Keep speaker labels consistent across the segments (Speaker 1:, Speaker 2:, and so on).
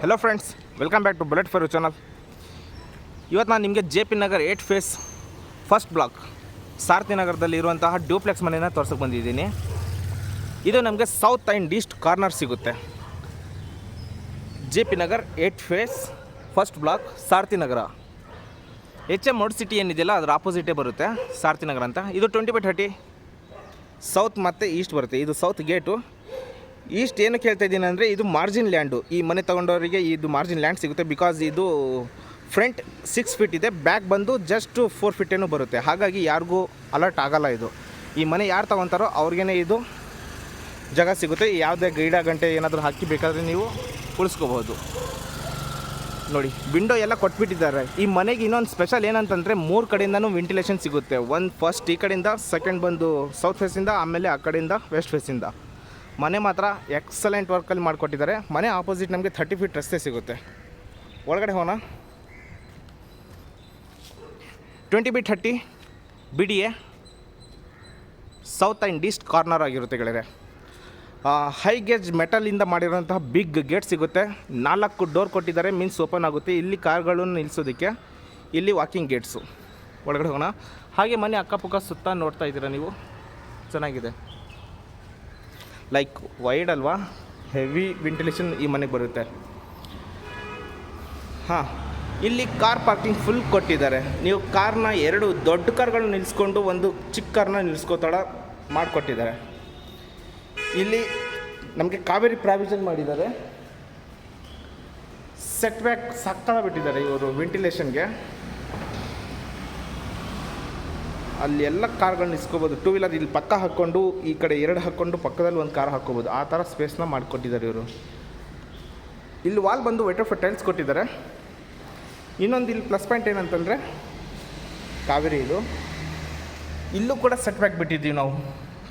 Speaker 1: Hello friends welcome back to bullet for channel ಇವತ್ತು ನಾನು ನಿಮಗೆ J P Nagar eight phase first block Sarathi ನಗರದಲ್ಲಿ ಇರುವಂತಹ duplex ಮನೆಯನ್ನು ತೋರ್ಸಕ್ಕೆ ಬಂದಿದ್ದೀನಿ. ಇದು ನಮಗೆ ಸೌತ್ ಆ್ಯಂಡ್ ಈಸ್ಟ್ ಕಾರ್ನರ್ ಸಿಗುತ್ತೆ. J P Nagar eight phase first block Sarathi Nagara. H M mode city ಏನಿದೆಯಲ್ಲ, ಅದರ ಆಪೋಸಿಟೇ ಬರುತ್ತೆ ಸಾರಥಿ ನಗರ ಅಂತ. ಇದು ಟ್ವೆಂಟಿ ಬೈ ಥರ್ಟಿ ಸೌತ್ ಮತ್ತು ಈಸ್ಟ್ ಬರುತ್ತೆ. ಇದು ಸೌತ್ ಗೇಟು ಈಸ್ಟ್ ಏನಕ್ಕೆ ಹೇಳ್ತಾ ಇದ್ದೀನಿ ಅಂದರೆ ಇದು ಮಾರ್ಜಿನ್ ಲ್ಯಾಂಡು. ಈ ಮನೆ ತೊಗೊಂಡವರಿಗೆ ಇದು ಮಾರ್ಜಿನ್ ಲ್ಯಾಂಡ್ ಸಿಗುತ್ತೆ ಬಿಕಾಸ್ ಇದು ಫ್ರಂಟ್ ಸಿಕ್ಸ್ ಫೀಟ್ ಇದೆ, ಬ್ಯಾಕ್ ಬಂದು ಜಸ್ಟ್ ಫೋರ್ ಏನೂ ಬರುತ್ತೆ. ಹಾಗಾಗಿ ಯಾರಿಗೂ ಅಲರ್ಟ್ ಆಗಲ್ಲ ಇದು. ಈ ಮನೆ ಯಾರು ತೊಗೊತಾರೋ ಅವ್ರಿಗೇ ಇದು ಜಾಗ ಸಿಗುತ್ತೆ. ಯಾವುದೇ ಗಿಡ ಗಂಟೆ ಏನಾದರೂ ಹಾಕಿ ಬೇಕಾದರೆ ನೀವು ಉಳಿಸ್ಕೋಬೋದು. ನೋಡಿ ವಿಂಡೋ ಎಲ್ಲ ಕೊಟ್ಬಿಟ್ಟಿದ್ದಾರೆ. ಈ ಮನೆಗೆ ಇನ್ನೊಂದು ಸ್ಪೆಷಲ್ ಏನಂತಂದರೆ ಮೂರು ಕಡೆಯಿಂದನೂ ವೆಂಟಿಲೇಷನ್ ಸಿಗುತ್ತೆ. ಒಂದು ಫಸ್ಟ್ ಈ ಕಡೆಯಿಂದ ಸೆಕೆಂಡ್ ಬಂದು ಸೌತ್ ಫೇಸಿಂದ ಆಮೇಲೆ ಆ ಕಡೆಯಿಂದ ವೆಸ್ಟ್ ಫೇಸಿಂದ ಮನೆ ಮಾತ್ರ ಎಕ್ಸಲೆಂಟ್ ವರ್ಕಲ್ಲಿ ಮಾಡಿಕೊಟ್ಟಿದ್ದಾರೆ. ಮನೆ ಆಪೋಸಿಟ್ ನಮಗೆ ಥರ್ಟಿ ಫೀಟ್ ರಸ್ತೆ ಸಿಗುತ್ತೆ. ಒಳಗಡೆ ಹೋಗೋಣ. Twenty B thirty B D A south and east corner ಆಗಿರುತ್ತೆ ಗೆಳೆಯರೆ. ಹೈ ಗೇಜ್ ಮೆಟಲಿಂದ ಮಾಡಿರೋಂತಹ ಬಿಗ್ ಗೇಟ್ ಸಿಗುತ್ತೆ. ನಾಲ್ಕು ಡೋರ್ ಕೊಟ್ಟಿದ್ದಾರೆ ಮೀನ್ಸ್ ಓಪನ್ ಆಗುತ್ತೆ. ಇಲ್ಲಿ ಕಾರ್ಗಳನ್ನು ನಿಲ್ಲಿಸೋದಕ್ಕೆ ಇಲ್ಲಿ ವಾಕಿಂಗ್ ಗೇಟ್ಸು ಒಳಗಡೆ ಹೋಗೋಣ. ಹಾಗೆ ಮನೆ ಅಕ್ಕಪಕ್ಕ ಸುತ್ತ ನೋಡ್ತಾ ಇದ್ದೀರಾ ನೀವು? ಚೆನ್ನಾಗಿದೆ. ಲೈಕ್ ವೈಡ್ ಅಲ್ವಾ? ಹೆವಿ ವೆಂಟಿಲೇಷನ್ ಈ ಮನೆಗೆ ಬರುತ್ತೆ. ಹಾಂ, ಇಲ್ಲಿ ಕಾರ್ ಪಾರ್ಕಿಂಗ್ ಫುಲ್ ಕೊಟ್ಟಿದ್ದಾರೆ. ನೀವು ಕಾರ್ನ ಎರಡು ದೊಡ್ಡ ಕಾರ್ಗಳನ್ನ ನಿಲ್ಲಿಸ್ಕೊಂಡು ಒಂದು ಚಿಕ್ಕ ಕಾರ್ನ ನಿಲ್ಲಿಸ್ಕೋತಾಳ ಮಾಡಿಕೊಟ್ಟಿದ್ದಾರೆ. ಇಲ್ಲಿ ನಮಗೆ ಕಾವೇರಿ ಪ್ರಾವಿಷನ್ ಮಾಡಿದ್ದಾರೆ. ಸೆಟ್ ಬ್ಯಾಕ್ ಸಕ್ಕಳ ಬಿಟ್ಟಿದ್ದಾರೆ ಇವರು ವೆಂಟಿಲೇಷನ್ಗೆ ಅಲ್ಲಿ ಎಲ್ಲ ಕಾರ್ಗಳನ್ನ ಇಸ್ಕೋಬೋದು. ಟೂ ವೀಲರ್ ಇಲ್ಲಿ ಪಕ್ಕ ಹಾಕ್ಕೊಂಡು, ಈ ಕಡೆ ಎರಡು ಹಾಕ್ಕೊಂಡು ಪಕ್ಕದಲ್ಲಿ ಒಂದು ಕಾರ್ ಹಾಕ್ಕೋಬೋದು. ಆ ಥರ ಸ್ಪೇಸ್ನ ಮಾಡಿಕೊಟ್ಟಿದ್ದಾರೆ ಇವರು. ಇಲ್ಲಿ ವಾಲ್ ಬಂದು ವೈಟ್ ಆಫ್ ಟೈಲ್ಸ್ ಕೊಟ್ಟಿದ್ದಾರೆ. ಇನ್ನೊಂದು ಇಲ್ಲಿ ಪ್ಲಸ್ ಪಾಯಿಂಟ್ ಏನಂತಂದರೆ, ಕಾವೇರಿ ಇದು. ಇಲ್ಲೂ ಕೂಡ ಸೆಟ್ ಬ್ಯಾಕ್ ಬಿಟ್ಟಿದ್ದೀವಿ ನಾವು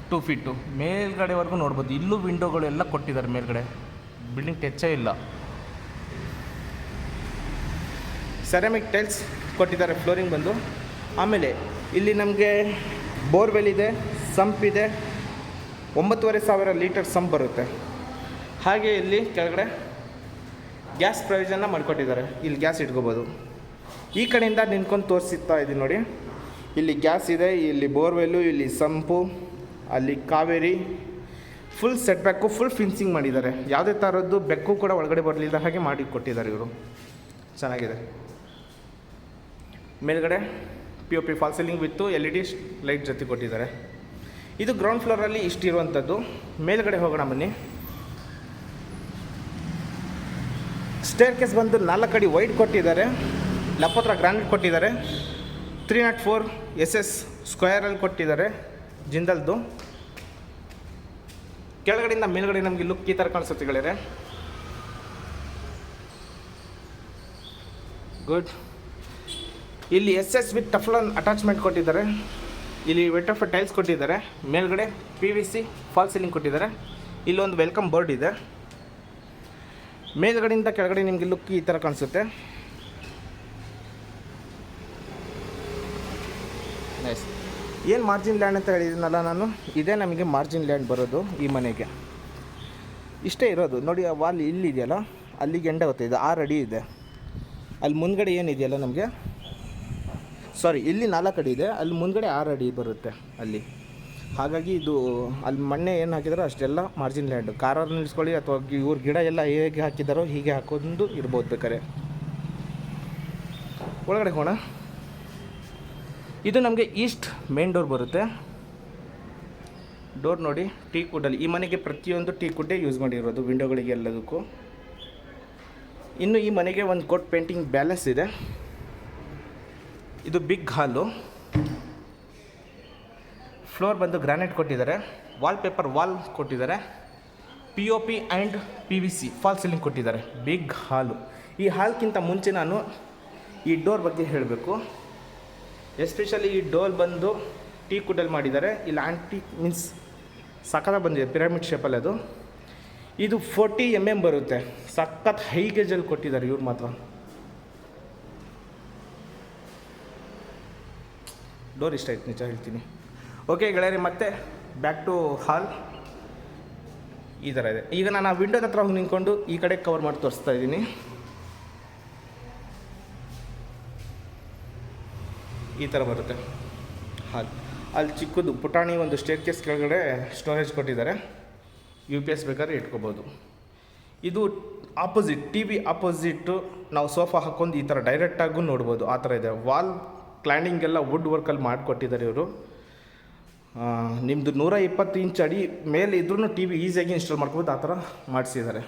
Speaker 1: ಟೂ ಫೀಟು ಮೇಲ್ಗಡೆವರೆಗೂ ನೋಡ್ಬೋದು. ಇಲ್ಲೂ ವಿಂಡೋಗಳು ಎಲ್ಲ ಕೊಟ್ಟಿದ್ದಾರೆ ಮೇಲ್ಗಡೆ. ಬಿಲ್ಡಿಂಗ್ ಟೆಚ್ಚೇ ಇಲ್ಲ. ಸೆರಾಮಿಕ್ ಟೈಲ್ಸ್ ಕೊಟ್ಟಿದ್ದಾರೆ ಫ್ಲೋರಿಂಗ್ ಬಂದು. ಆಮೇಲೆ ಇಲ್ಲಿ ನಮಗೆ ಬೋರ್ವೆಲ್ ಇದೆ, ಸಂಪ್ ಇದೆ. ಒಂಬತ್ತುವರೆ ಸಾವಿರ ಲೀಟರ್ ಸಂಪ್ ಬರುತ್ತೆ. ಹಾಗೆ ಇಲ್ಲಿ ಕೆಳಗಡೆ ಗ್ಯಾಸ್ ಪ್ರಯೋಜನ ಮಾಡಿಕೊಟ್ಟಿದ್ದಾರೆ. ಇಲ್ಲಿ ಗ್ಯಾಸ್ ಇಟ್ಕೋಬೋದು. ಈ ಕಡೆಯಿಂದ ನಿಂತ್ಕೊಂಡು ತೋರಿಸ್ತಾ ಇದ್ದೀನಿ ನೋಡಿ. ಇಲ್ಲಿ ಗ್ಯಾಸ್ ಇದೆ, ಇಲ್ಲಿ ಬೋರ್ವೆಲ್ಲು, ಇಲ್ಲಿ ಸಂಪು, ಅಲ್ಲಿ Kaveri. Full set back full fencing ಮಾಡಿದ್ದಾರೆ. ಯಾವುದೇ ಥರದ್ದು ಬೆಕ್ಕು ಕೂಡ ಒಳಗಡೆ ಬರಲಿಲ್ಲ, ಹಾಗೆ ಮಾಡಿ ಕೊಟ್ಟಿದ್ದಾರೆ ಇವರು. ಚೆನ್ನಾಗಿದೆ. ಮೇಲ್ಗಡೆ P O P fall ceiling with L E D light ಜೊತೆ ಕೊಟ್ಟಿದ್ದಾರೆ. ಇದು ಗ್ರೌಂಡ್ ಫ್ಲೋರಲ್ಲಿ ಇಷ್ಟಿರುವಂಥದ್ದು. ಮೇಲ್ಗಡೆ ಹೋಗೋಣ ಬನ್ನಿ. ಸ್ಟೇರ್ ಕೇಸ್ ಬಂದು ನಾಲ್ಕು ಅಡಿ ವೈಡ್ ಕೊಟ್ಟಿದ್ದಾರೆ. ಲಪ್ಪತ್ರ ಗ್ರಾನೈಟ್ ಕೊಟ್ಟಿದ್ದಾರೆ. Three nought four S S ಸ್ಕ್ವೇರಲ್ಲಿ ಕೊಟ್ಟಿದ್ದಾರೆ ಜಿಂದಲ್ದು. ಕೆಳಗಡೆಯಿಂದ ಮೇಲ್ಗಡೆ ನಮಗೆ ಲುಕ್ ಈ ಥರ ಕಾಣಿಸುತ್ತೆ ಗೆಳೆಯರೆ. ಗುಡ್ ಇಲ್ಲಿ ಎಸ್ ಎಸ್ ವಿತ್ ಟಫ್ಲನ್ ಅಟ್ಯಾಚ್ಮೆಂಟ್ ಕೊಟ್ಟಿದ್ದಾರೆ. ಇಲ್ಲಿ ವೆಟ್ ಆಫ್ ಟೈಲ್ಸ್ ಕೊಟ್ಟಿದ್ದಾರೆ. ಮೇಲ್ಗಡೆ P V C fall ceiling ಕೊಟ್ಟಿದ್ದಾರೆ. ಇಲ್ಲೊಂದು ವೆಲ್ಕಮ್ ಬೋರ್ಡ್ ಇದೆ. ಮೇಲ್ಗಡೆಯಿಂದ ಕೆಳಗಡೆ ನಿಮಗೆ ಲುಕ್ ಈ ಥರ ಕಾಣಿಸುತ್ತೆ. ನೈಸ್ ಏನು ಮಾರ್ಜಿನ್ ಲ್ಯಾಂಡ್ ಅಂತ ಹೇಳಿದ್ದೀನಲ್ಲ ನಾನು? ಇದೇ ನಮಗೆ ಮಾರ್ಜಿನ್ ಲ್ಯಾಂಡ್ ಬರೋದು ಈ ಮನೆಗೆ. ಇಷ್ಟೇ ಇರೋದು. ನೋಡಿ, ಆ ವಾಲ್ ಇಲ್ಲಿದೆಯಲ್ಲ ಅಲ್ಲಿಗೆ ಎಂಡ ಆಗುತ್ತೆ. ಇದು ಆರು ಅಡಿ ಇದೆ. ಅಲ್ಲಿ ಮುಂದ್ಗಡೆ ಏನಿದೆಯಲ್ಲ ನಮಗೆ? ಸಾರಿ ಇಲ್ಲಿ ನಾಲ್ಕು ಅಡಿ ಇದೆ, ಅಲ್ಲಿ ಮುಂದ್ಗಡೆ ಆರು ಅಡಿ ಬರುತ್ತೆ ಅಲ್ಲಿ. ಹಾಗಾಗಿ ಇದು, ಅಲ್ಲಿ ಮಣ್ಣೆ ಏನು ಹಾಕಿದಾರೋ ಅಷ್ಟೆಲ್ಲ ಮಾರ್ಜಿನ್ ಲ್ಯಾಂಡ್ ಕಾರಲ್ಲಿ ನಿಲ್ಲಿಸ್ಕೊಳ್ಳಿ ಅಥವಾ ಇವ್ರ ಗಿಡ ಎಲ್ಲ ಹೇಗೆ ಹಾಕಿದಾರೋ ಹೀಗೆ ಹಾಕೋದು ಇರ್ಬೋದು ಬೇಕಾರೆ ಒಳಗಡೆ ಹೋಣ ಇದು ನಮಗೆ ಈಸ್ಟ್ ಮೇನ್ ಡೋರ್ ಬರುತ್ತೆ. ಡೋರ್ ನೋಡಿ, ಟೀ ಕುಡ್ಡಲ್ಲಿ ಈ ಮನೆಗೆ ಪ್ರತಿಯೊಂದು ಟೀ ಕುಡ್ಡೇ ಯೂಸ್ ಮಾಡಿರೋದು ವಿಂಡೋಗಳಿಗೆ ಎಲ್ಲದಕ್ಕೂ. ಇನ್ನು ಈ ಮನೆಗೆ ಒಂದು ಕೋಟ್ ಪೇಂಟಿಂಗ್ ಬ್ಯಾಲೆನ್ಸ್ ಇದೆ. ಇದು ಬಿಗ್ ಹಾಲು ಫ್ಲೋರ್ ಬಂದು ಗ್ರಾನೈಟ್ ಕೊಟ್ಟಿದ್ದಾರೆ. ವಾಲ್ಪೇಪರ್ ವಾಲ್ ಕೊಟ್ಟಿದ್ದಾರೆ. P O P and P V C fall ceiling ಕೊಟ್ಟಿದ್ದಾರೆ. ಬಿಗ್ ಹಾಲು ಈ ಹಾಲ್ಗಿಂತ ಮುಂಚೆ ನಾನು ಈ ಡೋರ್ ಬಗ್ಗೆ ಹೇಳಬೇಕು. ಎಸ್ಪೆಷಲಿ ಈ ಡೋರ್ ಬಂದು ಟೀ ಕುಡಲ್ ಮಾಡಿದ್ದಾರೆ. ಇಲ್ಲ ಆ್ಯಂಟಿ ಮೀನ್ಸ್ ಸಖತ್ತ ಬಂದಿದೆ ಪಿರಮಿಡ್ ಶೇಪಲ್ಲಿ ಅದು. ಇದು ಫೋರ್ಟಿ ಎಂ ಎಂ ಬರುತ್ತೆ. ಸಖತ್ ಹೈ ಗೇಜಲ್ಲಿ ಕೊಟ್ಟಿದ್ದಾರೆ ಇವ್ರು ಮಾತ್ರ. ಡೋರ್ ಇಷ್ಟ ಆಯ್ತು ನಿಜ ಹೇಳ್ತೀನಿ. ಓಕೆ ಗೆಳೆಯರಿ, ಮತ್ತೆ ಬ್ಯಾಕ್ ಟು ಹಾಲ್ ಈ ಥರ ಇದೆ. ಈಗ ನಾನು ಆ ವಿಂಡೋದ ಹತ್ರ ಹೋಗಿ ನಿಂತ್ಕೊಂಡು ಈ ಕಡೆ ಕವರ್ ಮಾಡಿ ತೋರಿಸ್ತಾ ಇದ್ದೀನಿ. ಈ ಥರ ಬರುತ್ತೆ ಹಾಲ್ ಅಲ್ಲಿ ಚಿಕ್ಕದು ಪುಟಾಣಿ ಒಂದು ಸ್ಟೇರ್ ಕೇಸ್ ಕೆಳಗಡೆ ಸ್ಟೋರೇಜ್ ಕೊಟ್ಟಿದ್ದಾರೆ. ಯು ಪಿ ಎಸ್ ಬೇಕಾದ್ರೆ ಇಟ್ಕೋಬೋದು. ಇದು ಆಪೋಸಿಟ್ ಟಿ ವಿ ಆಪೋಸಿಟ್ಟು ನಾವು ಸೋಫಾ ಹಾಕೊಂಡು ಈ ಥರ ಡೈರೆಕ್ಟಾಗೂ ನೋಡ್ಬೋದು. ಆ ಥರ ಇದೆ. ವಾಲ್ ಕ್ಲೈಂಡಿಂಗ್ ಎಲ್ಲ ವುಡ್ ವರ್ಕಲ್ಲಿ ಮಾಡಿಕೊಟ್ಟಿದ್ದಾರೆ ಇವರು. ನಿಮ್ಮದು ನೂರ ಇಪ್ಪತ್ತು ಇಂಚ್ ಅಡಿ ಮೇಲೆ ಇದ್ರೂ ಟಿ ವಿ ಈಸಿಯಾಗಿ ಇನ್ಸ್ಟಾಲ್ ಮಾಡ್ಕೋಬೋದು, ಆ ಥರ ಮಾಡಿಸಿದ್ದಾರೆ.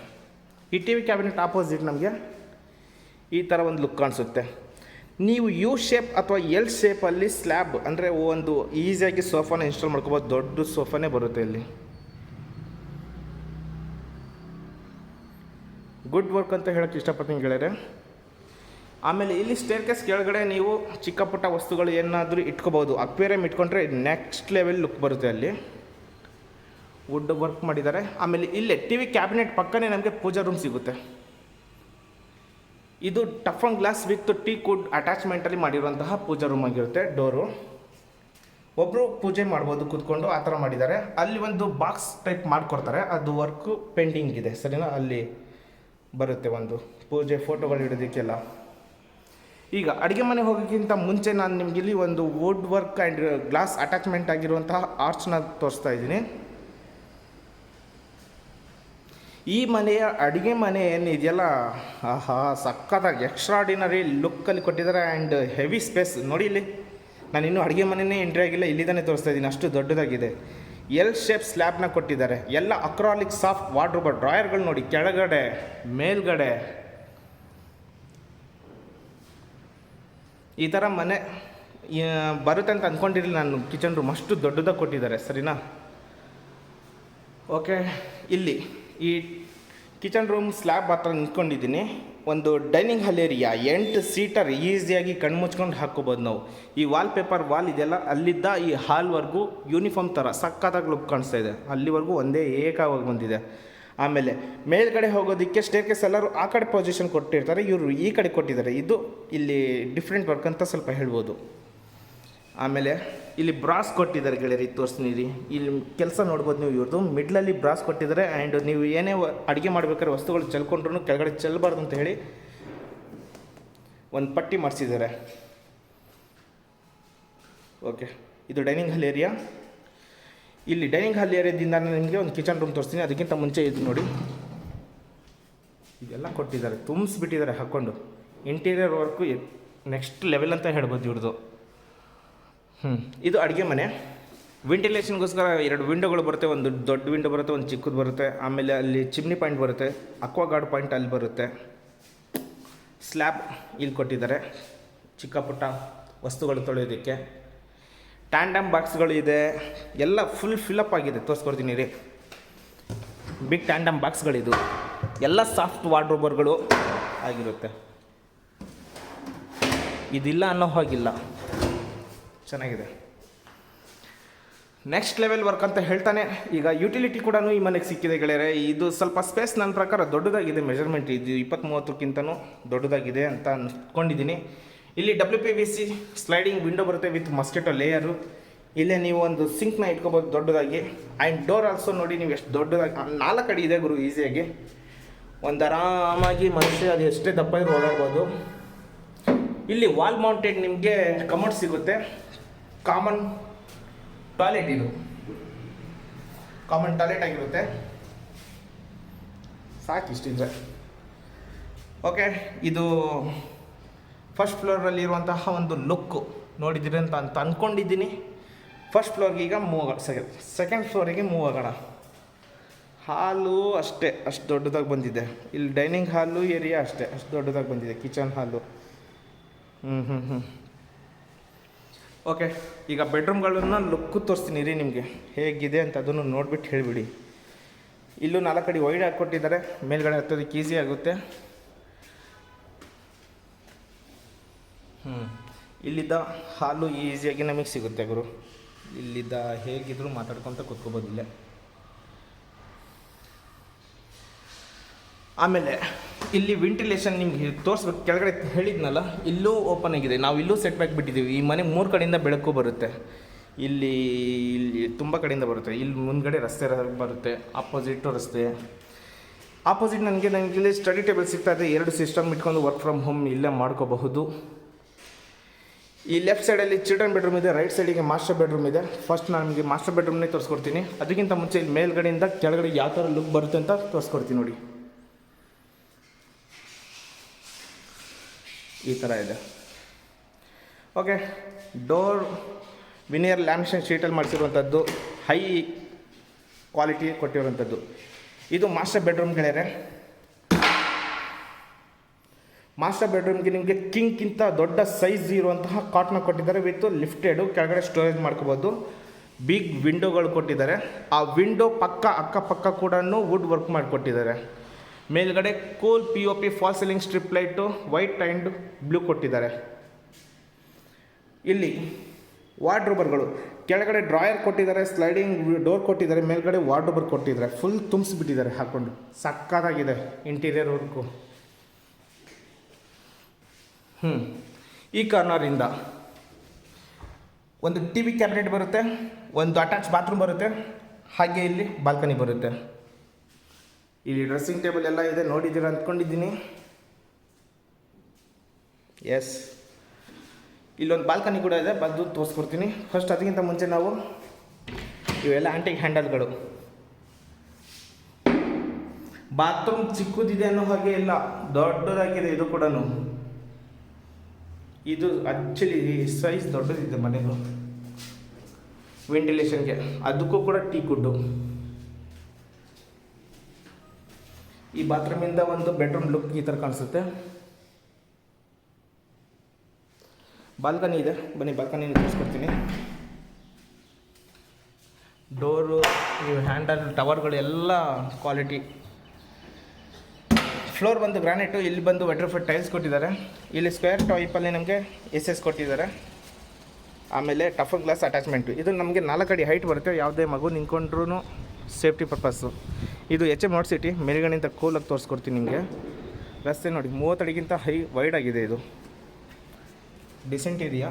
Speaker 1: ಈ ಟಿ ವಿ ಕ್ಯಾಬಿನೆಟ್ ಆಪೋಸಿಟ್ ನಮಗೆ ಈ ಥರ ಒಂದು ಲುಕ್ ಕಾಣಿಸುತ್ತೆ. ನೀವು ಯು ಶೇಪ್ ಅಥವಾ ಎಲ್ ಶೇಪಲ್ಲಿ ಸ್ಲ್ಯಾಬ್ ಅಂದರೆ ಒಂದು ಈಸಿಯಾಗಿ ಸೋಫಾನ ಇನ್ಸ್ಟಾಲ್ ಮಾಡ್ಕೋಬೋದು, ದೊಡ್ಡ ಸೋಫಾನೇ ಬರುತ್ತೆ ಇಲ್ಲಿ. ಗುಡ್ ವರ್ಕ್ ಅಂತ ಹೇಳೋಕ್ಕೆ ಇಷ್ಟಪಡ್ತೀನಿ ಗೆಳೆಯರೆ. ಆಮೇಲೆ ಇಲ್ಲಿ ಸ್ಟೇರ್ ಕೇಸ್ ಕೆಳಗಡೆ ನೀವು ಚಿಕ್ಕ ಪುಟ್ಟ ವಸ್ತುಗಳು ಏನಾದರೂ ಇಟ್ಕೋಬೋದು ಅಕ್ವೇರಿಯಂ ಇಟ್ಕೊಂಡ್ರೆ ನೆಕ್ಸ್ಟ್ ಲೆವೆಲ್ ಲುಕ್ ಬರುತ್ತೆ ಅಲ್ಲಿ. ವುಡ್ ವರ್ಕ್ ಮಾಡಿದ್ದಾರೆ. ಆಮೇಲೆ ಇಲ್ಲೇ ಟಿ ವಿ ಕ್ಯಾಬಿನೆಟ್ ಪಕ್ಕನೇ ನಮಗೆ ಪೂಜಾ ರೂಮ್ ಸಿಗುತ್ತೆ. ಇದು ಟಫ್ ಆನ್ ಗ್ಲಾಸ್ ವಿತ್ ಟೀ ಕುಡ್ ಅಟ್ಯಾಚ್ಮೆಂಟಲ್ಲಿ ಮಾಡಿರುವಂತಹ ಪೂಜಾ ರೂಮ್ ಆಗಿರುತ್ತೆ ಡೋರು ಒಬ್ಬರು ಪೂಜೆ ಮಾಡ್ಬೋದು, ಕೂತ್ಕೊಂಡು ಆ ಥರ ಮಾಡಿದ್ದಾರೆ. ಅಲ್ಲಿ ಒಂದು ಬಾಕ್ಸ್ ಟೈಪ್ ಮಾಡಿಕೊಡ್ತಾರೆ. ಅದು ವರ್ಕು ಪೆಂಡಿಂಗ್ ಇದೆ. ಸರಿನಾ? ಅಲ್ಲಿ ಬರುತ್ತೆ ಒಂದು ಪೂಜೆ ಫೋಟೋಗಳು ಇಡೋದಕ್ಕೆಲ್ಲ ಈಗ ಅಡುಗೆ ಮನೆ ಹೋಗೋಕ್ಕಿಂತ ಮುಂಚೆ ನಾನು ನಿಮ್ಗೆ ಇಲ್ಲಿ ಒಂದು wood work and glass attachment ಆಗಿರುವಂತಹ ಆರ್ಚ್ನ ತೋರಿಸ್ತಾ ಇದ್ದೀನಿ. ಈ ಮನೆಯ ಅಡುಗೆ ಮನೆ ಏನಿದೆಯಲ್ಲ ಆಹಾ ಸಕ್ಕತ್ತಾಗಿ ಎಕ್ಸ್ಟ್ರಾಡಿನರಿ ಲುಕ್ಕಲ್ಲಿ ಕೊಟ್ಟಿದ್ದಾರೆ ಆ್ಯಂಡ್ ಹೆವಿ ಸ್ಪೇಸ್ ನೋಡಿ ಇಲ್ಲಿ, ನಾನು ಇನ್ನೂ ಅಡುಗೆ ಮನೆಯೇ ಎಂಟ್ರಿ ಆಗಿಲ್ಲ ಇಲ್ಲಿದ್ದಾನೆ ತೋರಿಸ್ತಾ ಇದ್ದೀನಿ, ಅಷ್ಟು ದೊಡ್ಡದಾಗಿದೆ. ಎಲ್ ಶೇಪ್ ಸ್ಲ್ಯಾಬ್ನ ಕೊಟ್ಟಿದ್ದಾರೆ. ಎಲ್ಲ ಅಕ್ರಾಲಿಕ್ ಸಾಫ್ಟ್ ವಾರ್ಡ್ರೋಬ್ ಡ್ರಾಯರ್ಗಳು ನೋಡಿ, ಕೆಳಗಡೆ, ಮೇಲ್ಗಡೆ ಈ ಥರ ಮನೆ ಬರುತ್ತೆ ಅಂತ ಅಂದ್ಕೊಂಡಿರಲಿಲ್ಲ ನಾನು. ಕಿಚನ್ ರೂಮ್ ಅಷ್ಟು ದೊಡ್ಡದಾಗಿ ಕೊಟ್ಟಿದ್ದಾರೆ. ಸರಿನಾ? ಓಕೆ, ಇಲ್ಲಿ ಈ ಕಿಚನ್ ರೂಮ್ ಸ್ಲ್ಯಾಬ್ ಹತ್ರ ನಿಂತ್ಕೊಂಡಿದ್ದೀನಿ. ಒಂದು ಡೈನಿಂಗ್ ಹಾಲ್ ಏರಿಯಾ ಎಂಟು ಸೀಟರ್ ಈಸಿಯಾಗಿ ಕಣ್ಣು ಮುಚ್ಕೊಂಡು ಹಾಕ್ಕೋಬೋದು ನಾವು. ಈ ವಾಲ್ ಪೇಪರ್ ವಾಲ್ ಇದೆಯಲ್ಲ ಅಲ್ಲಿದ್ದ ಈ ಹಾಲ್ವರೆಗೂ ಯೂನಿಫಾರ್ಮ್ ಥರ ಸಕ್ಕತ್ತಾಗಿ ಲುಕ್ ಕಾಣಿಸ್ತಾ ಇದೆ. ಅಲ್ಲಿವರೆಗೂ ಒಂದೇ ಏಕವಾಗಿ ಬಂದಿದೆ. ಆಮೇಲೆ ಮೇಲ್ಗಡೆ ಹೋಗೋದಕ್ಕೆ ಸ್ಟೇರ್ಕೇಸ್ ಎಲ್ಲರೂ ಆ ಕಡೆ ಪೊಸಿಷನ್ ಕೊಟ್ಟಿರ್ತಾರೆ, ಇವರು ಈ ಕಡೆ ಕೊಟ್ಟಿದ್ದಾರೆ. ಇದು ಇಲ್ಲಿ ಡಿಫ್ರೆಂಟ್ ವರ್ಕ್ ಅಂತ ಸ್ವಲ್ಪ ಹೇಳ್ಬೋದು. ಆಮೇಲೆ ಇಲ್ಲಿ ಬ್ರಾಸ್ ಕೊಟ್ಟಿದ್ದಾರೆ ಗೆಳೆಯರಿ ತೋರಿಸ್ತೀನಿ. ರೀ ಇಲ್ಲಿ ಕೆಲಸ ನೋಡ್ಬೋದು ನೀವು ಇವ್ರದ್ದು ಮಿಡ್ಲಲ್ಲಿ ಬ್ರಾಸ್ ಕೊಟ್ಟಿದ್ದಾರೆ ಆ್ಯಂಡ್ ನೀವು ಏನೇ ಅಡುಗೆ ಮಾಡಬೇಕಾದ್ರೆ ವಸ್ತುಗಳು ಚೆಲ್ಕೊಂಡ್ರು ಕೆಳಗಡೆ ಚೆಲ್ಲಬಾರ್ದು ಅಂತ ಹೇಳಿ ಒಂದು ಪಟ್ಟಿ ಮಾಡಿಸಿದ್ದಾರೆ. ಓಕೆ ಇದು ಡೈನಿಂಗ್ ಹಾಲ್ ಏರಿಯಾ ಇಲ್ಲಿ ಡೈನಿಂಗ್ ಹಾಲ್ ಏರಿಯಾದಿಂದ ನಾನು ನಿಮಗೆ ಒಂದು ಕಿಚನ್ ರೂಮ್ ತೋರಿಸ್ತೀನಿ. ಅದಕ್ಕಿಂತ ಮುಂಚೆ ಇದು ನೋಡಿ. ಇದೆಲ್ಲ ಕೊಟ್ಟಿದ್ದಾರೆ. ತುಂಬಿಸ್ಬಿಟ್ಟಿದ್ದಾರೆ ಹಾಕ್ಕೊಂಡು. ಇಂಟೀರಿಯರ್ ವರ್ಕು ನೆಕ್ಸ್ಟ್ ಲೆವೆಲ್ ಅಂತ ಹೇಳ್ಬೋದು ಇವ್ರದ್ದು. ಹ್ಞೂ ಇದು ಅಡುಗೆ ಮನೆ. ವೆಂಟಿಲೇಷನ್ಗೋಸ್ಕರ ಎರಡು ವಿಂಡೋಗಳು ಬರುತ್ತೆ. ಒಂದು ದೊಡ್ಡ ವಿಂಡೋ ಬರುತ್ತೆ, ಒಂದು ಚಿಕ್ಕದು ಬರುತ್ತೆ. ಆಮೇಲೆ ಅಲ್ಲಿ ಚಿಮ್ನಿ ಪಾಯಿಂಟ್ ಬರುತ್ತೆ. ಅಕ್ವಾಗಾರ್ಡ್ ಪಾಯಿಂಟ್ ಅಲ್ಲಿ ಬರುತ್ತೆ. ಸ್ಲ್ಯಾಬ್ ಇಲ್ಲಿ ಕೊಟ್ಟಿದ್ದಾರೆ. ಚಿಕ್ಕ ಪುಟ್ಟ ವಸ್ತುಗಳು ತೊಳೆಯೋದಕ್ಕೆ. ಟ್ಯಾಂಡಮ್ ಬಾಕ್ಸ್ಗಳು ಇದೆ. ಎಲ್ಲ ಫುಲ್ ಫಿಲಪ್ ಆಗಿದೆ. ತೋರಿಸ್ಕೊಡ್ತೀನಿ ರೀ. ಬಿಗ್ ಟ್ಯಾಂಡಮ್ ಬಾಕ್ಸ್ಗಳಿದು ಎಲ್ಲ ಸಾಫ್ಟ್ ವಾರ್ಡ್ರೋಬರ್ಗಳು ಆಗಿರುತ್ತೆ. ಇದಿಲ್ಲ ಅನ್ನೋ ಹಾಗಿಲ್ಲ. ಚೆನ್ನಾಗಿದೆ. ನೆಕ್ಸ್ಟ್ ಲೆವೆಲ್ ವರ್ಕ್ ಅಂತ ಹೇಳ್ತಾನೆ. ಈಗ ಯುಟಿಲಿಟಿ ಕೂಡ ಈ ಮನೆಗೆ ಸಿಕ್ಕಿದೆ ಗೆಳೆಯರೆ. ಇದು ಸ್ವಲ್ಪ ಸ್ಪೇಸ್ ನನ್ನ ಪ್ರಕಾರ ದೊಡ್ಡದಾಗಿದೆ. ಮೆಜರ್ಮೆಂಟ್ ಇದು ಇಪ್ಪತ್ತ್ ಮೂವತ್ತಕ್ಕಿಂತನೂ ದೊಡ್ಡದಾಗಿದೆ ಅಂತ ಅಂದ್ಕೊಂಡಿದ್ದೀನಿ ಇಲ್ಲಿ W P V C sliding window ಬರುತ್ತೆ ವಿತ್ ಮಸ್ಕೆಟೋ ಲೇಯರು ಇಲ್ಲೇ ನೀವು ಒಂದು ಸಿಂಕ್ನ ಇಟ್ಕೋಬೋದು ದೊಡ್ಡದಾಗಿ. ಆ್ಯಂಡ್ ಡೋರ್ ಆಲ್ಸೋ ನೋಡಿ ನೀವು ಎಷ್ಟು ದೊಡ್ಡದಾಗಿ ನಾಲ್ಕು ಅಡಿ ಇದೆ ಗುರು ಈಸಿಯಾಗಿ ಒಂದು ಆರಾಮಾಗಿ ಮನುಷ್ಯ ಅದು ಎಷ್ಟೇ ದಪ್ಪ ಇರೋ ಓಡಾಡ್ಬೋದು. ಇಲ್ಲಿ ವಾಲ್ ಮೌಂಟೆಡ್ ನಿಮಗೆ ಕಮೋಡ್ ಸಿಗುತ್ತೆ. ಕಾಮನ್ ಟಾಯ್ಲೆಟ್ ಇದು. ಕಾಮನ್ ಟಾಯ್ಲೆಟ್ ಆಗಿರುತ್ತೆ. ಸಾಕು ಇಷ್ಟಿದ್ರೆ ಓಕೆ ಇದು ಫಸ್ಟ್ ಫ್ಲೋರಲ್ಲಿ ಇರುವಂತಹ ಒಂದು ಲುಕ್ಕು ನೋಡಿದ್ದೀರಿ ಅಂತ ಅಂತ ಅಂದ್ಕೊಂಡಿದ್ದೀನಿ ಫಸ್ಟ್ ಫ್ಲೋರ್ಗೆ ಈಗ ಮೂವ್ ಸೆಕೆಂಡ್ ಸೆಕೆಂಡ್ ಫ್ಲೋರಿಗೆ ಮೂವ್ ಆಗೋಣ ಹಾಲು ಅಷ್ಟೇ, ಅಷ್ಟು ದೊಡ್ಡದಾಗಿ ಬಂದಿದೆ. ಇಲ್ಲಿ ಡೈನಿಂಗ್ ಹಾಲು ಏರಿಯಾ ಅಷ್ಟೇ, ಅಷ್ಟು ದೊಡ್ಡದಾಗಿ ಬಂದಿದೆ ಕಿಚನ್ ಹಾಲು ಹ್ಞೂ ಹ್ಞೂ ಹ್ಞೂ ಓಕೆ ಈಗ ಬೆಡ್ರೂಮ್ಗಳನ್ನು ಲುಕ್ಕು ತೋರಿಸ್ತೀನಿ ರೀ ನಿಮಗೆ. ಹೇಗಿದೆ ಅಂತ ಅದನ್ನು ನೋಡ್ಬಿಟ್ಟು ಹೇಳಿಬಿಡಿ. ಇಲ್ಲೂ ನಾಲ್ಕು ಅಡಿ ವೈಡ್ ಹಾಕ್ಕೊಟ್ಟಿದ್ದಾರೆ. ಮೇಲ್ಗಡೆ ಹತ್ತೋದಕ್ಕೆ ಈಸಿ ಆಗುತ್ತೆ. ಹ್ಞೂ ಇಲ್ಲಿದ್ದ ಹಾಲು ಈಸಿಯಾಗಿ ನಮಗೆ ಸಿಗುತ್ತೆ ಗುರು. ಇಲ್ಲಿದ್ದ ಹೇಗಿದ್ರು ಮಾತಾಡ್ಕೊತ ಕೂತ್ಕೋಬೋದು ಇಲ್ಲೇ. ಆಮೇಲೆ ಇಲ್ಲಿ ವೆಂಟಿಲೇಷನ್ ನಿಮ್ಗೆ ತೋರಿಸ್ಬೇಕು. ಕೆಳಗಡೆ ಹೇಳಿದ್ನಲ್ಲ, ಇಲ್ಲೂ ಓಪನ್ ಆಗಿದೆ. ನಾವು ಇಲ್ಲೂ ಸೆಟ್ ಬ್ಯಾಕ್ ಬಿಟ್ಟಿದ್ದೀವಿ ಈ ಮನೆ ಮೂರು ಕಡೆಯಿಂದ ಬೆಳಕು ಬರುತ್ತೆ. ಇಲ್ಲಿ ಇಲ್ಲಿ ತುಂಬ ಕಡೆಯಿಂದ ಬರುತ್ತೆ. ಇಲ್ಲಿ ಮುಂದ್ಗಡೆ ರಸ್ತೆ ಬರುತ್ತೆ. ಆಪೋಸಿಟು ರಸ್ತೆ. ಆಪೋಸಿಟ್ ನನಗೆ ನನಗೆ ಇಲ್ಲಿ ಸ್ಟಡಿ ಟೇಬಲ್ ಸಿಗ್ತಾ ಇದೆ. ಎರಡು ಸಿಸ್ಟಮ್ ಇಟ್ಕೊಂಡು ವರ್ಕ್ ಫ್ರಮ್ ಹೋಮ್ ಇಲ್ಲೇ ಮಾಡ್ಕೋಬಹುದು. ಈ ಲೆಫ್ಟ್ ಸೈಡಲ್ಲಿ ಚಿಲ್ಡ್ರನ್ ಬೆಡ್ರೂಮ್ ಇದೆ ರೈಟ್ ಸೈಡಿಗೆ ಮಾಸ್ಟರ್ ಬೆಡ್ರೂಮ್ ಇದೆ. ಫಸ್ಟ್ ನಾನು ನಿಮಗೆ ಮಾಸ್ಟರ್ ಬೆಡ್ರೂಮ್ನೇ ತೋರಿಸ್ಕೊಡ್ತೀನಿ. ಅದಕ್ಕಿಂತ ಮುಂಚೆ ಇಲ್ಲಿ ಮೇಲ್ಗಡೆಯಿಂದ ಕೆಳಗಡೆ ಯಾವ ಥರ ಲುಕ್ ಬರುತ್ತೆ ಅಂತ ತೋರಿಸ್ಕೊಡ್ತೀನಿ ನೋಡಿ. ಈ ಥರ ಇದೆ. ಓಕೆ ಡೋರ್ ವಿನಿಯರ್ ಲ್ಯಾಮಿನೇಷನ್ ಶೀಟಲ್ಲಿ ಮಾಡಿಸಿರುವಂಥದ್ದು ಹೈ ಕ್ವಾಲಿಟಿ ಕೊಟ್ಟಿರುವಂಥದ್ದು. ಇದು ಮಾಸ್ಟರ್ ಬೆಡ್ರೂಮ್ಗಳೇ ಗೆಳೆಯರೆ ಮಾಸ್ಟರ್ ಬೆಡ್ರೂಮ್ಗೆ ನಿಮಗೆ ಕಿಂಗ್ಗಿಂತ ದೊಡ್ಡ ಸೈಜ್ ಇರುವಂತಹ ಕಾಟ್ನ ಕೊಟ್ಟಿದ್ದಾರೆ ವಿತ್ ಲಿಫ್ಟೆಡು ಕೆಳಗಡೆ ಸ್ಟೋರೇಜ್ ಮಾಡ್ಕೋಬೋದು. ಬಿಗ್ ವಿಂಡೋಗಳು ಕೊಟ್ಟಿದ್ದಾರೆ. ಆ ವಿಂಡೋ ಪಕ್ಕ ಅಕ್ಕಪಕ್ಕ ಕೂಡ ವುಡ್ ವರ್ಕ್ ಮಾಡಿಕೊಟ್ಟಿದ್ದಾರೆ. ಮೇಲ್ಗಡೆ cool P O P false ceiling strip light white and blue ಕೊಟ್ಟಿದ್ದಾರೆ. ಇಲ್ಲಿ ವಾರ್ಡ್ರೋಬರ್ಗಳು ಕೆಳಗಡೆ ಡ್ರಾಯರ್ ಕೊಟ್ಟಿದ್ದಾರೆ ಸ್ಲೈಡಿಂಗ್ ಡೋರ್ ಕೊಟ್ಟಿದ್ದಾರೆ, ಮೇಲ್ಗಡೆ ವಾರ್ಡ್ರೋಬರ್ ಕೊಟ್ಟಿದ್ದಾರೆ. ಫುಲ್ ತುಂಬಿಸಿಬಿಟ್ಟಿದ್ದಾರೆ, ಹಾಕ್ಕೊಂಡು. ಸಕ್ಕತ್ತಾಗಿದೆ ಇಂಟೀರಿಯರ್ ವರ್ಕು ಹ್ಞೂ ಈ ಕಾರ್ನರಿಂದ ಒಂದು ಟಿ ವಿ ಕ್ಯಾಬಿನೆಟ್ ಬರುತ್ತೆ, ಒಂದು ಅಟ್ಯಾಚ್ ಬಾತ್ರೂಮ್ ಬರುತ್ತೆ, ಹಾಗೆ ಇಲ್ಲಿ ಬಾಲ್ಕನಿ ಬರುತ್ತೆ. ಇಲ್ಲಿ ಡ್ರೆಸ್ಸಿಂಗ್ ಟೇಬಲ್ ಎಲ್ಲ ಇದೆ, ನೋಡಿದ್ದೀರಾ ಅಂದ್ಕೊಂಡಿದ್ದೀನಿ. ಎಸ್ ಇಲ್ಲೊಂದು ಬಾಲ್ಕನಿ ಕೂಡ ಇದೆ, ಬಂದು ತೋರಿಸ್ಕೊಡ್ತೀನಿ. ಫಸ್ಟ್ ಅದಕ್ಕಿಂತ ಮುಂಚೆ ನಾವು ಇವೆಲ್ಲ ಆಂಟಿಕ್ ಹ್ಯಾಂಡಲ್ಗಳು ಬಾತ್ರೂಮ್ ಚಿಕ್ಕದಿದೆ ಅನ್ನೋ ಹಾಗೆ ಇಲ್ಲ, ದೊಡ್ಡದಾಗಿದೆ ಇದು ಕೂಡ ಇದು ಆ್ಯಕ್ಚುಲಿ ಸೈಜ್ ದೊಡ್ಡದಿದೆ ಮನೆದು. ವೆಂಟಿಲೇಷನ್ಗೆ ಅದಕ್ಕೂ ಕೂಡ ಟೀ ಕುಡ್ಡು. ಈ ಬಾತ್ರೂಮಿಂದ ಒಂದು ಬೆಡ್ರೂಮ್ ಲುಕ್ ಈ ಥರ ಕಾಣಿಸುತ್ತೆ. ಬಾಲ್ಕನಿ ಇದೆ. ಬನ್ನಿ ಬಾಲ್ಕನಿ ತೋರಿಸ್ಕೊಡ್ತೀನಿ. ಡೋರು ಈ ಹ್ಯಾಂಡಲ್ ಟವರ್ಗಳು ಎಲ್ಲ ಕ್ವಾಲಿಟಿ ಫ್ಲೋರ್ ಬಂದು ಗ್ರಾನೈಟು, ಇಲ್ಲಿ ಬಂದು ವೆಟ್ರಿಫೈಡ್ ಟೈಲ್ಸ್ ಕೊಟ್ಟಿದ್ದಾರೆ. ಇಲ್ಲಿ ಸ್ಕ್ವೇರ್ ಟೈಪಲ್ಲಿ ನಮಗೆ ಎಸ್ ಎಸ್ ಕೊಟ್ಟಿದ್ದಾರೆ. ಆಮೇಲೆ ಟಫ್ ಗ್ಲಾಸ್ ಅಟ್ಯಾಚ್ಮೆಂಟು ಇದು ನಮಗೆ ನಾಲ್ಕು ಅಡಿ ಹೈಟ್ ಬರುತ್ತೆ. ಯಾವುದೇ ಮಗು ನಿಂತ್ಕೊಂಡ್ರೂ ಸೇಫ್ಟಿ ಪರ್ಪಸ್ಸು ಇದು ಎಚ್ ಎಂ ಮೋಡ್ ಸಿಟಿ ಮೇಲ್ಗಡೆಯಿಂದ ಕೂಲಾಗಿ ತೋರಿಸ್ಕೊಡ್ತೀನಿ ನಿಮಗೆ. ರಸ್ತೆ ನೋಡಿ, ಮೂವತ್ತು ಅಡಿಗಿಂತ ಹೈ ವೈಡ್ ಆಗಿದೆ ಇದು. ಡಿಸೆಂಟ್ ಇದೆಯಾ?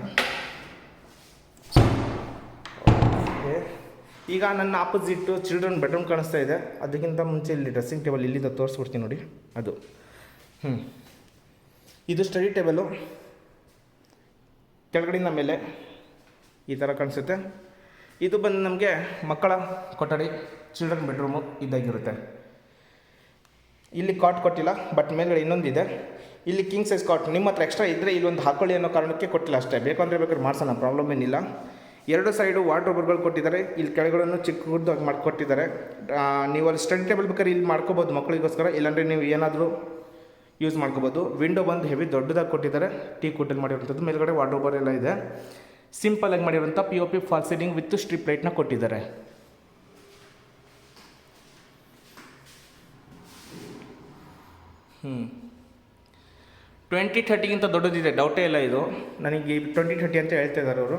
Speaker 1: ಓಕೆ. ಈಗ ನನ್ನ ಆಪೋಸಿಟ್ಟು ಚಿಲ್ಡ್ರನ್ ಬೆಡ್ರೂಮ್ ಕಾಣಿಸ್ತಾ ಇದೆ. ಅದಕ್ಕಿಂತ ಮುಂಚೆ ಇಲ್ಲಿ ಡ್ರೆಸ್ಸಿಂಗ್ ಟೇಬಲ್ ಇಲ್ಲಿಂದ ತೋರಿಸ್ಬಿಡ್ತೀನಿ ನೋಡಿ. ಅದು. ಹ್ಞೂ ಇದು ಸ್ಟಡಿ ಟೇಬಲು ಕೆಳಗಡೆಯಿಂದ ಮೇಲೆ ಈ ಥರ ಕಾಣಿಸುತ್ತೆ. ಇದು ಬಂದು ನಮಗೆ ಮಕ್ಕಳ ಕೊಠಡಿ ಚಿಲ್ಡ್ರನ್ ಬೆಡ್ರೂಮು ಇದ್ದಾಗಿರುತ್ತೆ. ಇಲ್ಲಿ ಕಾಟ್ ಕೊಟ್ಟಿಲ್ಲ ಬಟ್ ಮೇಲ್ಗಡೆ ಇನ್ನೊಂದಿದೆ. ಇಲ್ಲಿ ಕಿಂಗ್ ಸೈಜ್ ಕಾಟ್ ನಿಮ್ಮ ಹತ್ರ ಎಕ್ಸ್ಟ್ರಾ ಇದ್ದರೆ ಇಲ್ಲೊಂದು ಹಾಕೊಳ್ಳಿ ಅನ್ನೋ ಕಾರಣಕ್ಕೆ ಕೊಟ್ಟಿಲ್ಲ ಅಷ್ಟೇ. ಬೇಕಂದರೆ ಬೇಕಾದ್ರೆ ಮಾಡ್ಸೋಣ ಪ್ರಾಬ್ಲಮ್ ಏನಿಲ್ಲ. ಎರಡು ಸೈಡು ವಾರ್ಡ್ರೋಬರ್ಗಳು ಕೊಟ್ಟಿದ್ದಾರೆ. ಇಲ್ಲಿ ಕೆಳಗಡೆನೂ ಚಿಕ್ಕದಾಗಿ ಮಾಡಿಕೊಟ್ಟಿದ್ದಾರೆ. ನೀವು ಅಲ್ಲಿ ಸ್ಟಡಿ ಟೇಬಲ್ ಬೇಕಾದ್ರೆ ಇಲ್ಲಿ ಮಾಡ್ಕೋಬೋದು ಮಕ್ಕಳಿಗೋಸ್ಕರ. ಇಲ್ಲಾಂದರೆ ನೀವು ಏನಾದರೂ ಯೂಸ್ ಮಾಡ್ಕೋಬೋದು. ವಿಂಡೋ ಬಂದು ಹೆವಿ ದೊಡ್ಡದಾಗಿ ಕೊಟ್ಟಿದ್ದಾರೆ. ಟೀ ಕುಟ್ಟಲ್ಲಿ ಮಾಡಿರುವಂಥದ್ದು. ಮೇಲ್ಗಡೆ ವಾರ್ಡ್ರೋಬರ್ ಎಲ್ಲ ಇದೆ. ಸಿಂಪಲಾಗಿ ಮಾಡಿರುವಂಥ P O P false ceiling with strip ಲೈಟ್ನ ಕೊಟ್ಟಿದ್ದಾರೆ. ಹ್ಞೂ ಟ್ವೆಂಟಿ ಥರ್ಟಿಗಿಂತ ದೊಡ್ಡದಿದೆ. ಡೌಟೇ ಇಲ್ಲ ಇದು. ನನಗೆ ಟ್ವೆಂಟಿ ಥರ್ಟಿ ಅಂತ ಹೇಳ್ತಾ ಇದ್ದಾರೆ ಅವರು.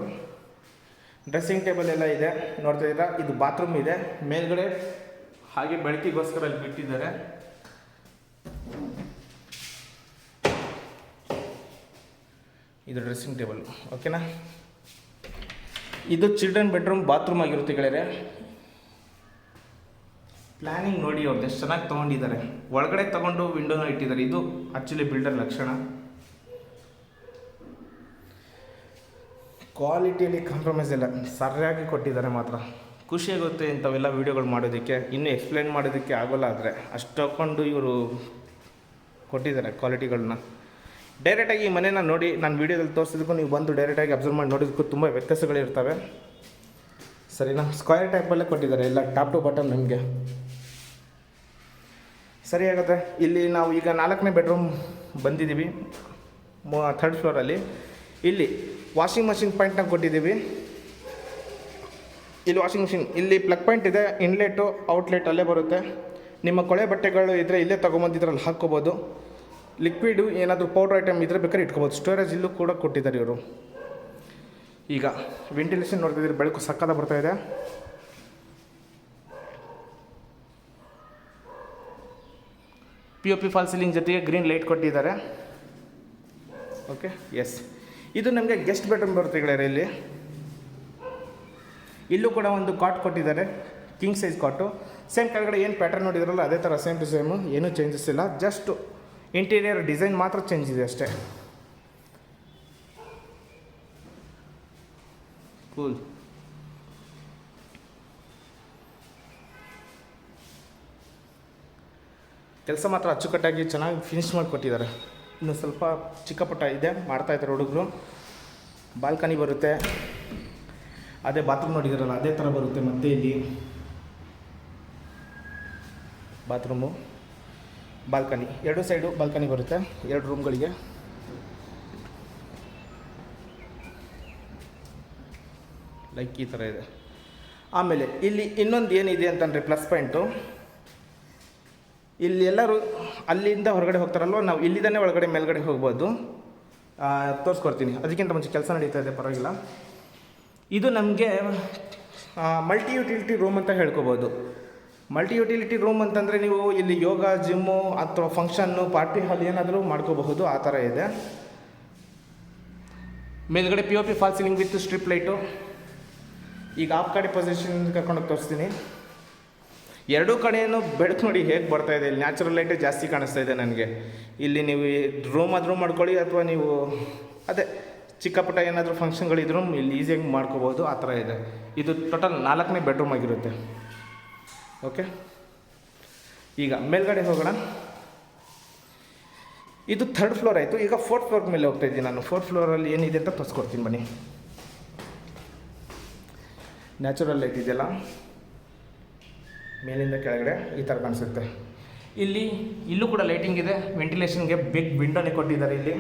Speaker 1: ಡ್ರೆಸ್ಸಿಂಗ್ ಟೇಬಲ್ ಎಲ್ಲ ಇದೆ, ನೋಡ್ತಾ ಇದ್ದೀರಾ? ಇದು ಬಾತ್ರೂಮ್ ಇದೆ. ಮೇಲ್ಗಡೆ ಹಾಗೆ ಬೆಳಕಿಗೋಸ್ಕರ ಅಲ್ಲಿ ಬಿಟ್ಟಿದ್ದಾರೆ. ಇದು ಡ್ರೆಸ್ಸಿಂಗ್ ಟೇಬಲ್ ಓಕೆನಾ ಇದು ಚಿಲ್ಡ್ರನ್ ಬೆಡ್ರೂಮ್ ಬಾತ್ರೂಮ್ ಆಗಿರುತ್ತೆ ಗೆಳೆಯರೆ. ಪ್ಲ್ಯಾನಿಂಗ್ ನೋಡಿ ಅವ್ರದ್ದು ಎಷ್ಟು ಚೆನ್ನಾಗಿ ತೊಗೊಂಡಿದ್ದಾರೆ. ಒಳಗಡೆ ತಗೊಂಡು ವಿಂಡೋನ ಇಟ್ಟಿದ್ದಾರೆ. ಇದು ಆ್ಯಕ್ಚುಲಿ ಬಿಲ್ಡರ್ ಲಕ್ಷಣ. ಕ್ವಾಲಿಟಿಯಲ್ಲಿ ಕಾಂಪ್ರಮೈಸ್ ಇಲ್ಲ. ಸರಿಯಾಗಿ ಕೊಟ್ಟಿದ್ದಾರೆ ಮಾತ್ರ. ಖುಷಿ ಆಗುತ್ತೆ ಇಂಥವೆಲ್ಲ ವೀಡಿಯೋಗಳು ಮಾಡೋದಕ್ಕೆ. ಇನ್ನೂ ಎಕ್ಸ್ಪ್ಲೈನ್ ಮಾಡೋದಕ್ಕೆ ಆಗೋಲ್ಲ ಆದರೆ ಅಷ್ಟು ಇವರು ಕೊಟ್ಟಿದ್ದಾರೆ ಕ್ವಾಲಿಟಿಗಳನ್ನ ಡೈರೆಕ್ಟಾಗಿ ಈ ಮನೇನ ನೋಡಿ, ನಾನು ವೀಡಿಯೋದಲ್ಲಿ ತೋರಿಸಿದಕ್ಕೂ ನೀವು ಬಂದು ಡೈರೆಕ್ಟಾಗಿ ಅಬ್ಸರ್ವ್ ಮಾಡಿ ನೋಡೋದಕ್ಕೂ ತುಂಬ ವ್ಯತ್ಯಾಸಗಳಿರ್ತವೆ ಸರಿನಾ? ಸ್ಕ್ವೇರ್ ಟೈಪಲ್ಲೇ ಕೊಟ್ಟಿದ್ದಾರೆ. ಎಲ್ಲ ಟಾಪ್ ಟು ಬಟನ್ ನಿಮಗೆ. ಸರಿ ಆಗುತ್ತೆ. ಇಲ್ಲಿ ನಾವು ಈಗ ನಾಲ್ಕನೇ ಬೆಡ್ರೂಮ್ ಬಂದಿದ್ದೀವಿ. ಥರ್ಡ್ ಫ್ಲೋರಲ್ಲಿ ಇಲ್ಲಿ ವಾಷಿಂಗ್ ಮಷಿನ್ ಪಾಯಿಂಟ್ನ ಕೊಟ್ಟಿದ್ದೀವಿ. ಇಲ್ಲಿ ವಾಷಿಂಗ್ ಮಿಷಿನ್ ಇಲ್ಲಿ ಪ್ಲಗ್ ಪಾಯಿಂಟ್ ಇದೆ ಇನ್ಲೆಟು ಔಟ್ಲೆಟ್ ಅಲ್ಲೇ ಬರುತ್ತೆ. ನಿಮ್ಮ ಕೊಳೆ ಬಟ್ಟೆಗಳು ಇದ್ದರೆ ಇಲ್ಲೇ ತೊಗೊಂಬಂದು ಇದ್ರಲ್ಲಿ ಹಾಕ್ಕೋಬೋದು. ಲಿಕ್ವಿಡು ಏನಾದರೂ ಪೌಡ್ರ್ ಐಟಮ್ ಇದ್ದರೆ ಬೇಕಾದ್ರೆ ಇಟ್ಕೋಬೋದು. ಸ್ಟೋರೇಜ್ ಇಲ್ಲೂ ಕೂಡ ಕೊಟ್ಟಿದ್ದಾರೆ ಇವರು. ಈಗ ವೆಂಟಿಲೇಷನ್ ನೋಡ್ತಿದ್ದೀರಿ, ಬೆಳಕು ಸಕ್ಕದ ಬರ್ತಾ ಇದೆ. P O P false ceiling ಜೊತೆಗೆ ಗ್ರೀನ್ ಲೈಟ್ ಕೊಟ್ಟಿದ್ದಾರೆ. ಓಕೆ ಎಸ್ ಇದು ನಮಗೆ ಗೆಸ್ಟ್ ಬೆಡ್ರೂಮ್ ಬರುತ್ತೆ ಗೆಳೆಯರೆ ಇಲ್ಲಿ? ಇಲ್ಲೂ ಕೂಡ ಒಂದು ಕಾಟ್ ಕೊಟ್ಟಿದ್ದಾರೆ ಕಿಂಗ್ ಸೈಜ್ ಕಾಟು ಸೇಮ್ ಕೆಳಗಡೆ ಏನು ಪ್ಯಾಟರ್ನ್ ನೋಡಿದ್ರಲ್ಲ ಅದೇ ಥರ ಸೇಮ್ ಟು ಸೇಮು ಏನೂ ಚೇಂಜಸ್ ಇಲ್ಲ. ಜಸ್ಟ್ ಇಂಟೀರಿಯರ್ ಡಿಸೈನ್ ಮಾತ್ರ ಚೇಂಜ್ ಇದೆ ಅಷ್ಟೇ. ಕೂಲ್ ಕೆಲಸ ಮಾತ್ರ ಅಚ್ಚುಕಟ್ಟಾಗಿ ಚೆನ್ನಾಗಿ ಫಿನಿಶ್ ಮಾಡಿಕೊಟ್ಟಿದ್ದಾರೆ. ಇನ್ನು ಸ್ವಲ್ಪ ಚಿಕ್ಕ ಪುಟ್ಟ ಇದೆ, ಮಾಡ್ತಾ ಇದ್ದಾರೆ ಹುಡುಗರು. ಬಾಲ್ಕನಿ ಬರುತ್ತೆ. ಅದೇ ಬಾತ್ರೂಮ್ ನೋಡಿದಿರಲ್ಲ, ಅದೇ ಥರ ಬರುತ್ತೆ ಮತ್ತೆ ಇಲ್ಲಿ. ಬಾತ್ರೂಮು ಬಾಲ್ಕನಿ ಎರಡು ಸೈಡು ಬಾಲ್ಕನಿ ಬರುತ್ತೆ, ಎರಡು ರೂಮ್ಗಳಿಗೆ ಲೈಕ್ ಈ ಥರ ಇದೆ. ಆಮೇಲೆ ಇಲ್ಲಿ ಇನ್ನೊಂದು ಏನಿದೆ ಅಂತಂದರೆ ಪ್ಲಸ್ ಪಾಯಿಂಟು ಇಲ್ಲಿ ಎಲ್ಲರೂ ಅಲ್ಲಿಂದ ಹೊರಗಡೆ ಹೋಗ್ತಾರಲ್ವ? ನಾವು ಇಲ್ಲಿದ್ದಾನೆ ಒಳಗಡೆ ಮೇಲ್ಗಡೆ ಹೋಗ್ಬೋದು. ತೋರಿಸ್ಕೊಡ್ತೀನಿ. ಅದಕ್ಕಿಂತ ಮುಂಚೆ ಕೆಲಸ ನಡೀತಾ ಇದೆ, ಪರವಾಗಿಲ್ಲ. ಇದು ನಮಗೆ ಮಲ್ಟಿ ಯುಟಿಲಿಟಿ ರೂಮ್ ಅಂತ ಹೇಳ್ಕೊಬೋದು. ಮಲ್ಟಿ ಯುಟಿಲಿಟಿ ರೂಮ್ ಅಂತಂದರೆ ನೀವು ಇಲ್ಲಿ ಯೋಗ ಜಿಮ್ಮು ಅಥವಾ ಫಂಕ್ಷನ್ನು ಪಾರ್ಟಿ ಹಾಲ್ ಏನಾದರೂ ಮಾಡ್ಕೋಬಹುದು, ಆ ಥರ ಇದೆ. ಮೇಲ್ಗಡೆ P O P false ceiling with strip light ಈಗ ಆಫ್ ಕಡೆ ಪೊಸಿಷನ್ ಕರ್ಕೊಂಡೋಗಿ ತೋರಿಸ್ತೀನಿ. ಎರಡೂ ಕಡೆಯೂ ಬೆಳಕು ನೋಡಿ ಹೇಗೆ ಬರ್ತಾ ಇದೆ. ಇಲ್ಲಿ ನ್ಯಾಚುರಲ್ ಲೈಟೇ ಜಾಸ್ತಿ ಕಾಣಿಸ್ತಾ ಇದೆ ನನಗೆ. ಇಲ್ಲಿ ನೀವು ರೂಮ್ ಆದರೂ ಮಾಡ್ಕೊಳ್ಳಿ ಅಥವಾ ನೀವು ಅದೇ ಚಿಕ್ಕ ಪುಟ್ಟ ಏನಾದರೂ ಫಂಕ್ಷನ್ಗಳಿದ್ರು ಇಲ್ಲಿ ಈಸಿಯಾಗಿ ಮಾಡ್ಕೋಬೋದು. ಆ ಥರ ಇದೆ. ಇದು ಟೋಟಲ್ ನಾಲ್ಕನೇ ಬೆಡ್ರೂಮ್ ಆಗಿರುತ್ತೆ. ಓಕೆ ಈಗ ಮೇಲ್ಗಡೆ ಹೋಗೋಣ. ಇದು ಥರ್ಡ್ ಫ್ಲೋರ್ ಆಯಿತು. ಈಗ ಫೋರ್ತ್ ಫ್ಲೋರ್ ಮೇಲೆ ಹೋಗ್ತಾ ಇದ್ದೀನಿ ನಾನು. ಫೋರ್ತ್ ಫ್ಲೋರಲ್ಲಿ ಏನಿದೆ ಅಂತ ತೋರಿಸ್ಕೊಡ್ತೀನಿ ಬನ್ನಿ. ನ್ಯಾಚುರಲ್ ಲೈಟ್ ಇದೆಯಲ್ಲ? ಮೇಲಿಂದ ಕೆಳಗಡೆ ಈ ಥರ ಕಾಣಿಸುತ್ತೆ. ಇಲ್ಲಿ, ಇಲ್ಲೂ ಕೂಡ ಲೈಟಿಂಗ್ ಇದೆ. ವೆಂಟಿಲೇಷನ್ಗೆ ಬಿಗ್ ವಿಂಡೋನೇ ಕೊಟ್ಟಿದ್ದಾರೆ ಇಲ್ಲಿ.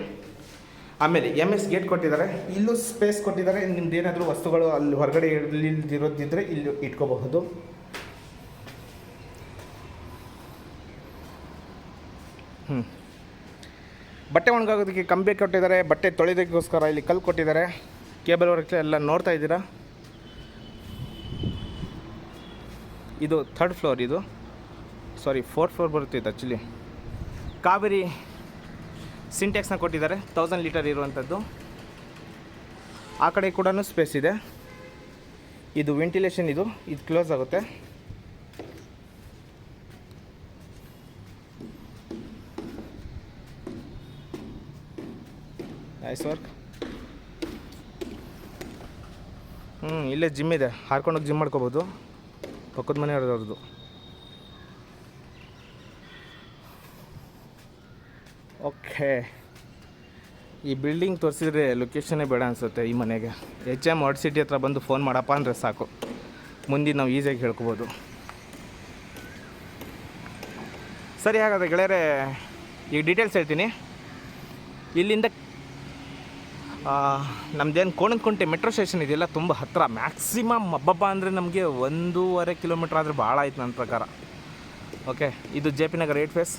Speaker 1: ಆಮೇಲೆ ಎಂ ಎಸ್ ಗೇಟ್ ಕೊಟ್ಟಿದ್ದಾರೆ. ಇಲ್ಲೂ ಸ್ಪೇಸ್ ಕೊಟ್ಟಿದ್ದಾರೆ. ನಿಮ್ದು ಏನಾದರೂ ವಸ್ತುಗಳು ಅಲ್ಲಿ ಹೊರಗಡೆ ಇಲ್ದಿರೋದಿದ್ದರೆ ಇಲ್ಲಿ ಇಟ್ಕೋಬಹುದು. ಹ್ಞೂ ಬಟ್ಟೆ ಒಣಗಾಗೋದಕ್ಕೆ ಕಂಬಿ ಕೊಟ್ಟಿದ್ದಾರೆ. ಬಟ್ಟೆ ತೊಳೆಯೋದಕ್ಕೋಸ್ಕರ ಇಲ್ಲಿ ಕಲ್ಲು ಕೊಟ್ಟಿದ್ದಾರೆ. ಕೇಬಲ್ ವರ್ಕ್ ಎಲ್ಲ ನೋಡ್ತಾ ಇದ್ದೀರಾ? ಇದು ಥರ್ಡ್ ಫ್ಲೋರ್ ಇದು. ಸಾರಿ ಫೋರ್ತ್ ಫ್ಲೋರ್ ಬರುತ್ತೆ ಇದು ಆ್ಯಕ್ಚುಲಿ ಕಾವೇರಿ ಸಿಂಟೆಕ್ಸ್ನ ಕೊಟ್ಟಿದ್ದಾರೆ ತೌಸಂಡ್ ಲೀಟರ್ ಇರುವಂಥದ್ದು ಆ ಕಡೆ ಕೂಡ ಸ್ಪೇಸ್ ಇದೆ. ಇದು ವೆಂಟಿಲೇಷನ್ ಇದು ಇದು ಕ್ಲೋಸ್ ಆಗುತ್ತೆ. ಐಸ್ ವರ್ಕ್ ಹ್ಞೂ ಇಲ್ಲೇ ಜಿಮ್ ಇದೆ, ಹಾರ್ಕೊಂಡೋಗಿ ಜಿಮ್ ಮಾಡ್ಕೋಬೋದು. ಪಕ್ಕದ ಮನೆ ಅವ್ರದ್ದು. ಓಕೆ. ಈ ಬಿಲ್ಡಿಂಗ್ ತೋರಿಸಿದ್ರೆ ಲೊಕೇಶನ್ನೇ ಬೇಡ ಅನಿಸುತ್ತೆ ಈ ಮನೆಗೆ. ಎಚ್ ಎಂ ವಾಟ್ ಸಿಟಿ ಹತ್ರ ಬಂದು ಫೋನ್ ಮಾಡಪ್ಪ ಅಂದರೆ ಸಾಕು. ಮುಂದಿನ ನಾವು ಈಸಿಯಾಗಿ ಹೇಳ್ಕೊಬೋದು. ಸರಿ ಹಾಗಾದರೆ ಗೆಳೆಯರೆ, ಈಗ ಡೀಟೇಲ್ಸ್ ಹೇಳ್ತೀನಿ. ಇಲ್ಲಿಂದ ನಮ್ದೇನು ಕೋಣಂಕುಂಟೆ ಮೆಟ್ರೋ ಸ್ಟೇಷನ್ ಇದೆಯಲ್ಲ, ತುಂಬ ಹತ್ತಿರ ಮ್ಯಾಕ್ಸಿಮಮ್ ಹಬ್ಬಬ್ಬ ಅಂದರೆ ನಮಗೆ ಒಂದೂವರೆ ಕಿಲೋಮೀಟ್ರ್ ಆದರೆ ಭಾಳ ಆಯ್ತು ನನ್ನ ಪ್ರಕಾರ. ಓಕೆ ಇದು J P Nagar eighth phase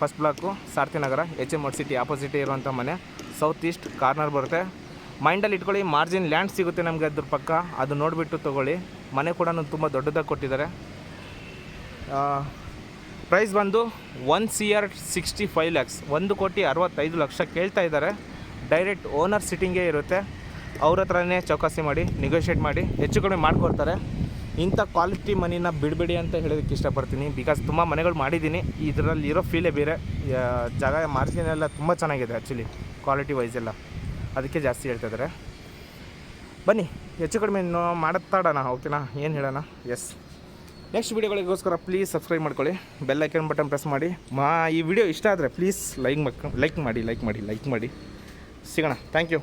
Speaker 1: first block Sarthi Nagar H M city opposite ಇರುವಂಥ ಮನೆ. ಸೌತ್ ಈಸ್ಟ್ ಕಾರ್ನರ್ ಬರುತ್ತೆ. ಮೈಂಡಲ್ಲಿ ಇಟ್ಕೊಳ್ಳಿ ಮಾರ್ಜಿನ್ ಲ್ಯಾಂಡ್ ಸಿಗುತ್ತೆ ನಮಗೆ ಅದ್ರ ಪಕ್ಕ. ಅದು ನೋಡಿಬಿಟ್ಟು ತೊಗೊಳ್ಳಿ. ಮನೆ ಕೂಡ ತುಂಬ ದೊಡ್ಡದಾಗಿ ಕೊಟ್ಟಿದ್ದಾರೆ. ಪ್ರೈಸ್ ಬಂದು one C R sixty five lakhs ಒಂದು ಕೋಟಿ ಅರವತ್ತೈದು ಲಕ್ಷ ಕೇಳ್ತಾ ಇದ್ದಾರೆ. ಡೈರೆಕ್ಟ್ ಓನರ್ ಸಿಟ್ಟಿಂಗೇ ಇರುತ್ತೆ. ಅವ್ರ ಹತ್ರನೇ ಚೌಕಾಸಿ ಮಾಡಿ ನೆಗೋಷಿಯೇಟ್ ಮಾಡಿ, ಹೆಚ್ಚು ಕಡಿಮೆ ಮಾಡಿಕೊಡ್ತಾರೆ. ಇಂಥ ಕ್ವಾಲಿಟಿ ಮನಿನ ಬಿಡಬೇಡಿ ಅಂತ ಹೇಳೋದಕ್ಕೆ ಇಷ್ಟಪಡ್ತೀನಿ. ಬಿಕಾಸ್ ತುಂಬ ಮನೆಗಳು ಮಾಡಿದ್ದೀನಿ. ಇದರಲ್ಲಿ ಇರೋ ಫೀಲೇ ಬೇರೆ. ಜಾಗ ಮಾರ್ಜಿನೆಲ್ಲ ತುಂಬ ಚೆನ್ನಾಗಿದೆ ಆ್ಯಕ್ಚುಲಿ ಕ್ವಾಲಿಟಿ ವೈಸ್ ಎಲ್ಲ. ಅದಕ್ಕೆ ಜಾಸ್ತಿ ಹೇಳ್ತಿದ್ದಾರೆ ಬನ್ನಿ, ಹೆಚ್ಚು ಕಡಿಮೆ ಇನ್ನೂ ಮಾಡುತ್ತಾಡೋಣ, ಓಕೆನಾ? ಏನು ಹೇಳೋಣ? ಎಸ್ ನೆಕ್ಸ್ಟ್ ವೀಡಿಯೋಗಳಿಗೋಸ್ಕರ ಪ್ಲೀಸ್ ಸಬ್ಸ್ಕ್ರೈಬ್ ಮಾಡ್ಕೊಳ್ಳಿ. ಬೆಲ್ ಐಕನ್ ಬಟನ್ ಪ್ರೆಸ್ ಮಾಡಿ. ಮಾ, ಈ ವಿಡಿಯೋ ಇಷ್ಟ ಆದರೆ ಪ್ಲೀಸ್ ಲೈಕ್ ಮಕ್ ಲೈಕ್ ಮಾಡಿ ಲೈಕ್ ಮಾಡಿ ಲೈಕ್ ಮಾಡಿ. ಸಿಗೋಣ. Thank you